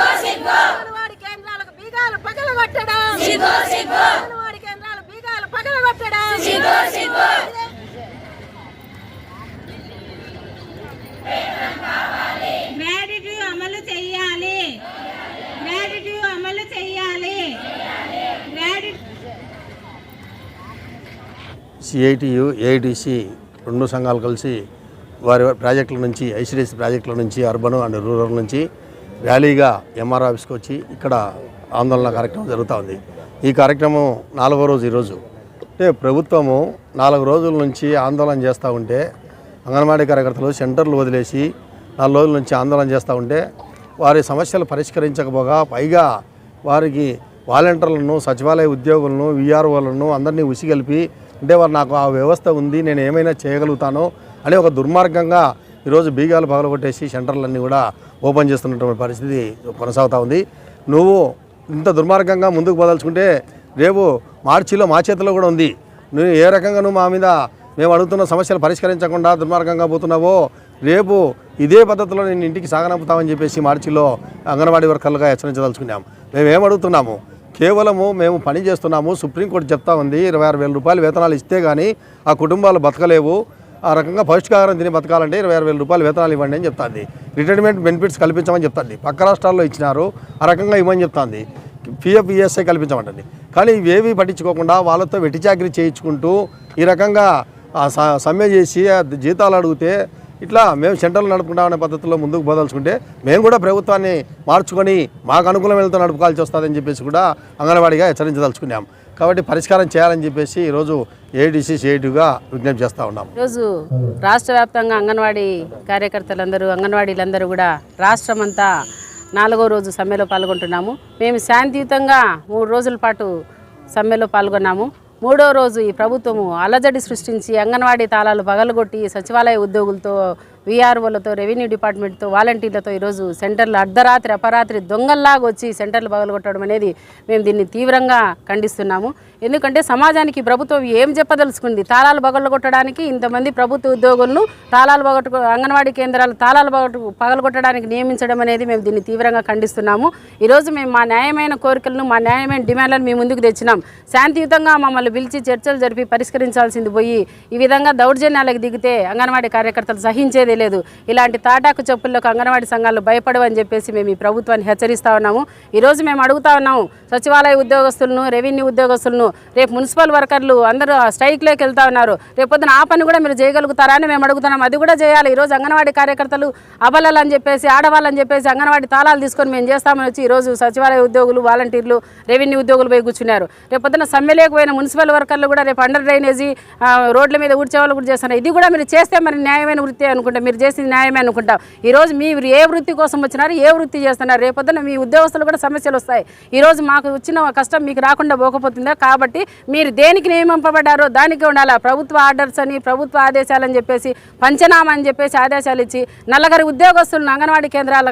అంగన్వాడీ కేంద్రాలకు బీగాలు పగలగొట్టడం అంగన్వాడీ కేంద్రాల బీగాలు పగలగొట్టడం గ్రాడ్యుటీ అమలు చెయ్యాలి. గ్రాడ్యుటీ అమలు చెయ్యాలి. సిఐటియు ఏఐటిసి రెండు సంఘాలు కలిసి వారి వారి ప్రాజెక్టుల నుంచి ఐసిడిఎస్ ప్రాజెక్టుల నుంచి అర్బన్ అండ్ రూరల్ నుంచి ర్యాలీగా ఎంఆర్ ఆఫీస్కి వచ్చి ఇక్కడ ఆందోళన కార్యక్రమం జరుగుతూ ఉంది. ఈ కార్యక్రమం నాలుగో రోజు ఈరోజు. అంటే ప్రభుత్వము నాలుగు రోజుల నుంచి ఆందోళన చేస్తూ ఉంటే అంగన్వాడీ కార్యకర్తలు సెంటర్లు వదిలేసి నాలుగు రోజుల నుంచి ఆందోళన చేస్తూ ఉంటే వారి సమస్యలు పరిష్కరించకపోగా పైగా వారికి వాలంటీర్లను సచివాలయ ఉద్యోగులను విఆర్ఓలను అందరినీ ఉసిగలిపి అంటే వారు నాకు ఆ వ్యవస్థ ఉంది నేను ఏమైనా చేయగలుగుతాను అనే ఒక దుర్మార్గంగా ఈరోజు బీగాలు పగలగొట్టేసి సెంటర్లన్నీ కూడా ఓపెన్ చేస్తున్నటువంటి పరిస్థితి కొనసాగుతూ ఉంది. నువ్వు ఇంత దుర్మార్గంగా ముందుకు పోదలుచుకుంటే రేపు మార్చిలో మా చేతిలో కూడా ఉంది. నువ్వు ఏ రకంగా నువ్వు మా మీద మేము అడుగుతున్న సమస్యలు పరిష్కరించకుండా దుర్మార్గంగా పోతున్నావో రేపు ఇదే పద్ధతిలో నేను ఇంటికి సాగనంపుతామని చెప్పేసి మార్చిలో అంగన్వాడీ వర్కర్లుగా హెచ్చరించదలుచుకున్నాం. మేము ఏమడుగుతున్నాము అడుగుతున్నాము? కేవలము మేము పని చేస్తున్నాము. సుప్రీంకోర్టు చెప్తా ఉంది ఇరవై ఆరు వేల రూపాయలు వేతనాలు ఇస్తే కానీ ఆ కుటుంబాలు బతకలేవు. ఆ రకంగా పౌష్టికాహారం తిని బతకాలంటే ఇరవై ఆరు వేల రూపాయలు వేతనాలు ఇవ్వండి అని చెప్తుంది. రిటైర్మెంట్ బెనిఫిట్స్ కల్పించమని చెప్తుంది. పక్క రాష్ట్రాల్లో ఇచ్చినారు ఆ రకంగా ఇవ్వని చెప్తుంది. పిఎఫ్ ఈఎస్ఐ కల్పించమంటుంది. కానీ ఇవేవి పట్టించుకోకుండా వాళ్ళతో వెటిచాకరీ చేయించుకుంటూ ఈ రకంగా స- సమ్మె చేసి జీతాలు అడిగితే ఇట్లా మేము సెంటర్లు నడుపుకుంటామనే పద్ధతిలో ముందుకు పోదలుచుకుంటే మేము కూడా ప్రభుత్వాన్ని మార్చుకొని మాకు అనుకూలం వెళ్తూ నడుపుకోవాల్సి వస్తుందని చెప్పేసి కూడా అంగన్వాడీగా హెచ్చరించదలుచుకున్నాం. కాబట్టి పరిష్కారం చేయాలని చెప్పేసి ఈరోజు ఏడీసీ ఏడుగా విజ్ఞప్తి చేస్తూ ఉన్నాం. ఈరోజు రాష్ట్ర వ్యాప్తంగా అంగన్వాడీ కార్యకర్తలందరూ అంగన్వాడీలందరూ కూడా రాష్ట్రం అంతా నాలుగో రోజు సమ్మెలో పాల్గొంటున్నాము. మేము శాంతియుతంగా మూడు రోజుల పాటు సమ్మెలో పాల్గొన్నాము. మూడో రోజు ఈ ప్రభుత్వము అలజడి సృష్టించి అంగన్వాడీ తాళాలు పగలగొట్టి సచివాలయ ఉద్యోగులతో వీఆర్ఓలతో రెవెన్యూ డిపార్ట్మెంట్తో వాలంటీర్లతో ఈరోజు సెంటర్లు అర్ధరాత్రి అపరాత్రి దొంగల్లాగా వచ్చి సెంటర్లు పగలగొట్టడం అనేది మేము దీన్ని తీవ్రంగా ఖండిస్తున్నాము. ఎందుకంటే సమాజానికి ప్రభుత్వం ఏం చెప్పదలుచుకుంది? తాళాలు పగలగొట్టడానికి ఇంతమంది ప్రభుత్వ ఉద్యోగులను తాళాలు పగొట్టు అంగన్వాడీ కేంద్రాలు తాళాలు పగొట్టు పగలగొట్టడానికి నియమించడం అనేది మేము దీన్ని తీవ్రంగా ఖండిస్తున్నాము. ఈరోజు మేము మా న్యాయమైన కోరికలను మా న్యాయమైన డిమాండ్లను మీ ముందుకు తెచ్చినాం. శాంతియుతంగా మమ్మల్ని పిలిచి చర్చలు జరిపి పరిష్కరించాల్సింది పోయి ఈ విధంగా దౌర్జన్యాలకు దిగితే అంగన్వాడీ కార్యకర్తలు సహించేదే లేదు ఇలాంటి తాటాకు చెప్పుల్లోకి అంగన్వాడీ సంఘాలు భయపడవని చెప్పేసి మేము ఈ ప్రభుత్వాన్ని హెచ్చరిస్తా ఉన్నాము. ఈరోజు మేము అడుగుతా ఉన్నాము సచివాలయ ఉద్యోగస్తులను రెవెన్యూ ఉద్యోగస్తులను రేపు మున్సిపల్ వర్కర్లు అందరూ స్ట్రైక్లోకి వెళ్తా ఉన్నారు. రేపొద్దున ఆ పని కూడా మీరు చేయగలుగుతారా అని మేము అడుగుతున్నాం అది కూడా చేయాలి. ఈరోజు అంగన్వాడీ కార్యకర్తలు అబలలు అని చెప్పేసి ఆడవాళ్ళని చెప్పేసి అంగన్వాడీ తాళాలు తీసుకొని మేము చేస్తామని వచ్చి ఈరోజు సచివాలయ ఉద్యోగులు వాలంటీర్లు రెవెన్యూ ఉద్యోగులు పోయి కూర్చున్నారు. రేపొద్దున సమ్మెలేకపోయిన పోయిన మున్సిపల్ వర్కర్లు కూడా రేపు అండర్ డ్రైనేజీ రోడ్ల మీద ఊడ్చే వాళ్ళు కూడా చేస్తున్నారు. ఇది కూడా మీరు చేస్తే మరి న్యాయమైన వృత్తి అనుకుంటాం మీరు చేసింది న్యాయమే అనుకుంటాం. ఈరోజు మీరు ఏ వృత్తి కోసం వచ్చినారు ఏ వృత్తి చేస్తున్నారు? రేపొద్దున మీ ఉద్యోగస్తులు కూడా సమస్యలు వస్తాయి. ఈరోజు మాకు వచ్చిన కష్టం మీకు రాకుండా పోకపోతుందా? కాబట్టి మీరు దేనికి నియమింపబడ్డారో దానికి ఉండాలా. ప్రభుత్వ ఆర్డర్స్ అని ప్రభుత్వ ఆదేశాలని చెప్పేసి పంచనామా అని చెప్పేసి ఆదేశాలు ఇచ్చి నల్లగరి ఉద్యోగస్తులను అంగన్వాడీ కేంద్రాల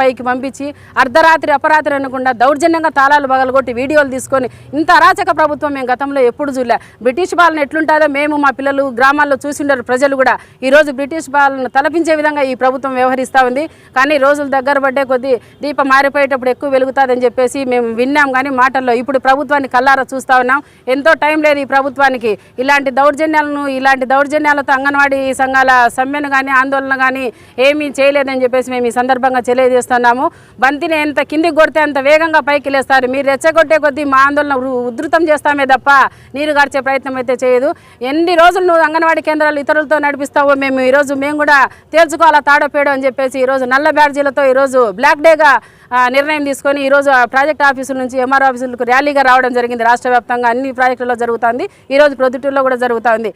పైకి పంపించి అర్ధరాత్రి అపరాత్రి అనకుండా దౌర్జన్యంగా తాళాలు పగలగొట్టి వీడియోలు తీసుకొని ఇంత అరాచక ప్రభుత్వం మేము గతంలో ఎప్పుడు చూడలే. బ్రిటిష్ పాలన ఎట్లుంటుందో మేము మా పిల్లలు గ్రామాల్లో చూసిండారు ప్రజలు కూడా. ఈరోజు బ్రిటిష్ పాలన తలపించే విధంగా ఈ ప్రభుత్వం వ్యవహరిస్తూ ఉంది. కానీ రోజులు దగ్గర పడ్డే కొద్దీ దీపం మారిపోయేటప్పుడు ఎక్కువ వెలుగుతుందని చెప్పేసి మేము విన్నాం. కానీ మాటల్లో ఇప్పుడు ప్రభుత్వాన్ని కల్లారా చూస్తూ ఉన్నాం. ఎంతో టైం లేదు ఈ ప్రభుత్వానికి. ఇలాంటి దౌర్జన్యాలను ఇలాంటి దౌర్జన్యాలతో అంగన్వాడీ సంఘాల సమ్మెను కానీ ఆందోళన కానీ ఏమీ చేయలేదని చెప్పేసి మేము ఈ సందర్భంగా తెలియజేస్తున్నాము. బంతిని ఎంత కిందికి కొడితే అంత వేగంగా పైకి లేస్తారు. మీరు రెచ్చగొట్టే కొద్దీ మా ఆందోళన ఉధృతం చేస్తామే తప్ప నీరు గార్చే ప్రయత్నం అయితే చేయదు. ఎన్ని రోజులు నువ్వు అంగన్వాడీ కేంద్రాలు ఇతరులతో నడిపిస్తావో మేము ఈరోజు మేము కూడా తేల్చుకోవాలా తాడోపేడు అని చెప్పేసి ఈరోజు నల్ల బ్యాడ్జీలతో ఈరోజు బ్లాక్ డేగా నిర్ణయం తీసుకొని ఈరోజు ప్రాజెక్ట్ ఆఫీసుల నుంచి ఎంఆర్ ఆఫీసులకు ర్యాలీగా రావడం జరిగింది. రాష్ట్ర వ్యాప్తంగా అన్ని ప్రాజెక్టుల్లో జరుగుతుంది. ఈరోజు ప్రొద్దుటూరులో కూడా జరుగుతుంది.